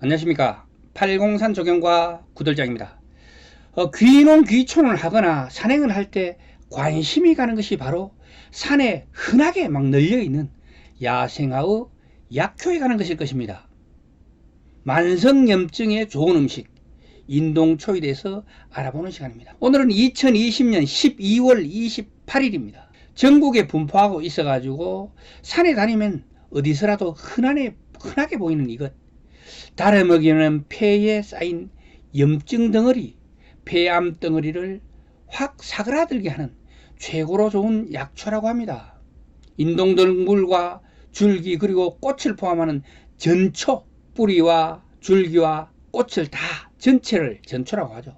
안녕하십니까. 팔공산 조경과 구들장입니다. 어, 귀농 귀촌을 하거나 산행을 할 때 관심이 가는 것이 바로 산에 흔하게 막 널려 있는 야생화의 약효에 가는 것일 것입니다. 만성염증에 좋은 음식, 인동초에 대해서 알아보는 시간입니다. 오늘은 2020년 12월 28일입니다. 전국에 분포하고 있어 가지고 산에 다니면 어디서라도 흔하게, 흔하게 보이는 이것. 다름어기는 폐에 쌓인 염증 덩어리, 폐암 덩어리를 확 사그라들게 하는 최고로 좋은 약초라고 합니다. 인동동물과 줄기 그리고 꽃을 포함하는 전초, 뿌리와 줄기와 꽃을 다 전체를 전초라고 하죠.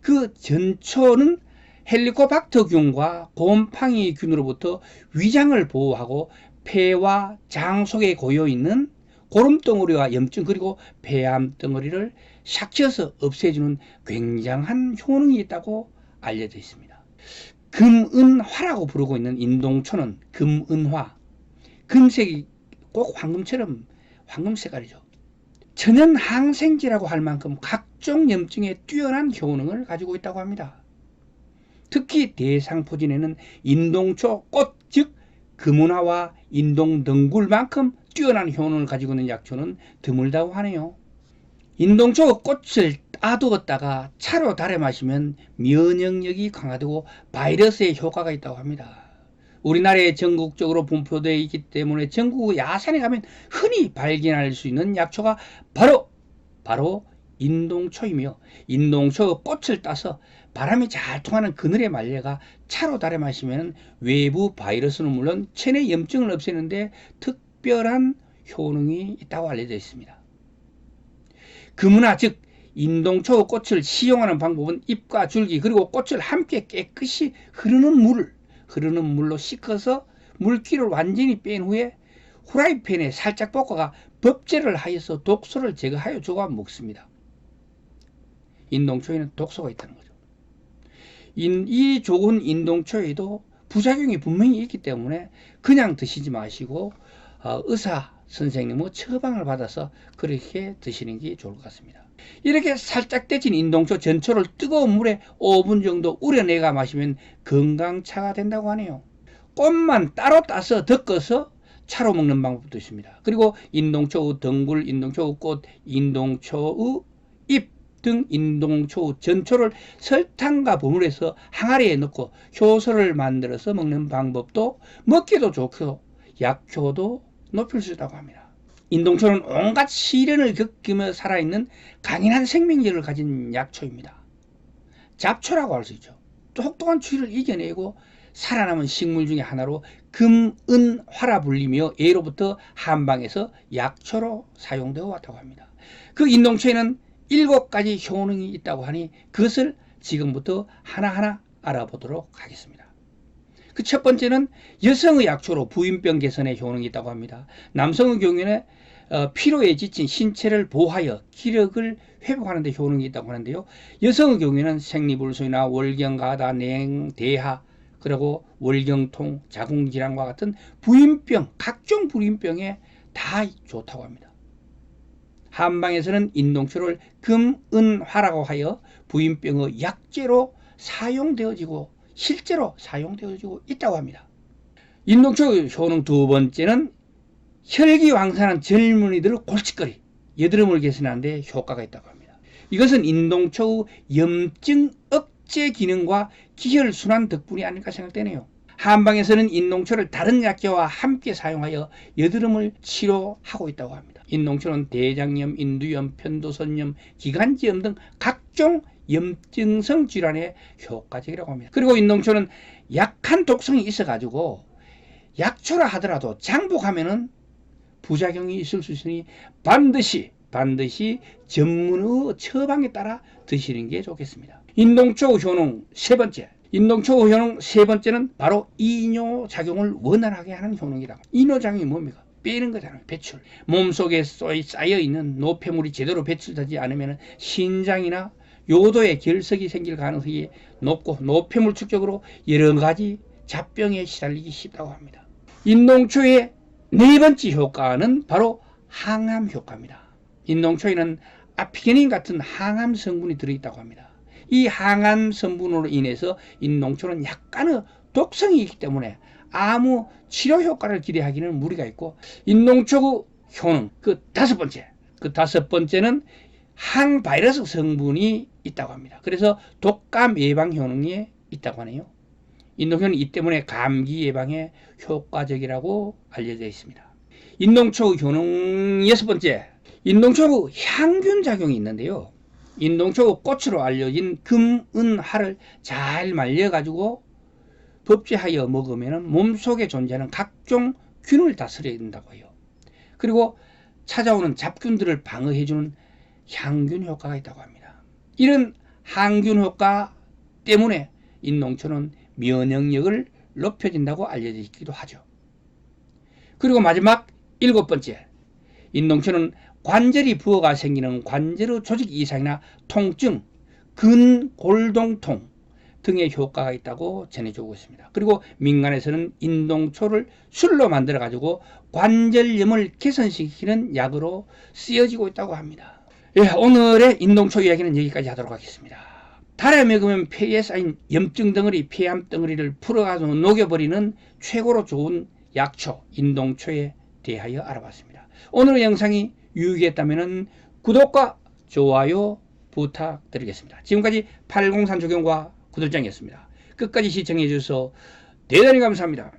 그 전초는 헬리코박터균과 곰팡이균으로부터 위장을 보호하고 폐와 장 속에 고여 있는 고름덩어리와 염증 그리고 폐암 덩어리를 삭혀서 없애주는 굉장한 효능이 있다고 알려져 있습니다. 금은화라고 부르고 있는 인동초는 금은화, 금색이 꼭 황금처럼 황금 색깔이죠. 천연 항생제라고 할 만큼 각종 염증에 뛰어난 효능을 가지고 있다고 합니다. 특히 대상포진에는 인동초 꽃, 즉 금은화와 인동덩굴만큼 뛰어난 효능을 가지고 있는 약초는 드물다고 하네요. 인동초 꽃을 따두었다가 차로 달여 마시면 면역력이 강화되고 바이러스에 효과가 있다고 합니다. 우리나라에 전국적으로 분포되어 있기 때문에 전국 야산에 가면 흔히 발견할 수 있는 약초가 바로 바로 인동초이며 인동초 꽃을 따서 바람이 잘 통하는 그늘에 말려가 차로 달여 마시면 외부 바이러스는 물론 체내 염증을 없애는데 특별한 효능이 있다고 알려져 있습니다. 금은화 즉 인동초 꽃을 시용하는 방법은 잎과 줄기 그리고 꽃을 함께 깨끗이 흐르는 물 흐르는 물로 씻어서 물기를 완전히 뺀 후에 후라이팬에 살짝 볶아가 법제를 하여서 독소를 제거하여 조각 먹습니다. 인동초에는 독소가 있다는 거죠. 인, 이 좋은 인동초에도 부작용이 분명히 있기 때문에 그냥 드시지 마시고 어, 의사 선생님의 처방을 받아서 그렇게 드시는 게 좋을 것 같습니다. 이렇게 살짝 데친 인동초 전초를 뜨거운 물에 5분 정도 우려내가 마시면 건강차가 된다고 하네요. 꽃만 따로 따서 덮어서 차로 먹는 방법도 있습니다. 그리고 인동초의 덩굴, 인동초의 꽃, 인동초의 잎 등 인동초 전초를 설탕과 버무려서 항아리에 넣고 효소를 만들어서 먹는 방법도 먹기도 좋고 약효도 높일 수 있다고 합니다. 인동초는 온갖 시련을 겪으며 살아있는 강인한 생명력을 가진 약초입니다. 잡초라고 할 수 있죠. 똑똑한 추위를 이겨내고 살아남은 식물 중에 하나로 금 은 화라 불리며 예로부터 한방에서 약초로 사용되어 왔다고 합니다. 그 인동초에는 일곱 가지 효능이 있다고 하니 그것을 지금부터 하나하나 알아보도록 하겠습니다. 그 첫 번째는 여성의 약초로 부인병 개선에 효능이 있다고 합니다. 남성의 경우에는 어, 피로에 지친 신체를 보호하여 기력을 회복하는 데 효능이 있다고 하는데요. 여성의 경우에는 생리불순이나 월경 가다, 냉, 대하, 그리고 월경통, 자궁질환과 같은 부인병, 각종 부인병에 다 좋다고 합니다. 한방에서는 인동초를 금은화라고 하여 부인병의 약재로 사용되어지고 실제로 사용되어지고 있다고 합니다. 인동초 효능 두 번째는 혈기왕성한 젊은이들의 골칫거리, 여드름을 개선하는 데 효과가 있다고 합니다. 이것은 인동초의 염증 억제 기능과 기혈순환 덕분이 아닐까 생각되네요. 한방에서는 인동초를 다른 약재와 함께 사용하여 여드름을 치료하고 있다고 합니다. 인동초는 대장염, 인두염, 편도선염, 기관지염 등 각종 염증성 질환에 효과적이라고 합니다. 그리고 인동초는 약한 독성이 있어가지고 약초라 하더라도 장복하면은 부작용이 있을 수 있으니 반드시 반드시 전문의 처방에 따라 드시는 게 좋겠습니다. 인동초 효능 세 번째. 인동초 효능 세 번째는 바로 이뇨 작용을 원활하게 하는 효능이라고. 이뇨 작용이 뭡니까? 빼는 거잖아요. 배출. 몸속에 쌓여 있는 노폐물이 제대로 배출되지 않으면 신장이나 요도에 결석이 생길 가능성이 높고 노폐물 축적으로 여러 가지 잡병에 시달리기 쉽다고 합니다. 인동초의 네 번째 효과는 바로 항암 효과입니다. 인농초에는 아피게닌 같은 항암 성분이 들어있다고 합니다. 이 항암 성분으로 인해서 인농초는 약간의 독성이 있기 때문에 아무 치료 효과를 기대하기는 무리가 있고 인농초의 효능 그 다섯 번째 그 다섯 번째는 항바이러스 성분이 있다고 합니다. 그래서 독감 예방 효능이 있다고 하네요. 인농초는 이 때문에 감기 예방에 효과적이라고 알려져 있습니다. 인농초 효능 여섯 번째 인농초의 향균 작용이 있는데요. 인농초 꽃으로 알려진 금은하를 잘 말려가지고 법제하여 먹으면 몸속에 존재하는 각종 균을 다스려야 된다고 해요. 그리고 찾아오는 잡균들을 방어해주는 향균 효과가 있다고 합니다. 이런 항균 효과 때문에 인농초는 면역력을 높여준다고 알려져 있기도 하죠. 그리고 마지막 일곱 번째, 인농초는 관절이 부어가 생기는 관절의 조직 이상이나 통증, 근골동통 등의 효과가 있다고 전해주고 있습니다. 그리고 민간에서는 인동초를 술로 만들어 가지고 관절염을 개선시키는 약으로 쓰여지고 있다고 합니다. 예, 오늘의 인동초 이야기는 여기까지 하도록 하겠습니다. 달에 먹으면 폐에 쌓인 염증 덩어리, 폐암 덩어리를 풀어가지고 녹여버리는 최고로 좋은 약초, 인동초에 대하여 알아봤습니다. 오늘의 영상이 유익했다면 구독과 좋아요 부탁드리겠습니다. 지금까지 803 조경과 구들장이었습니다. 끝까지 시청해 주셔서 대단히 감사합니다.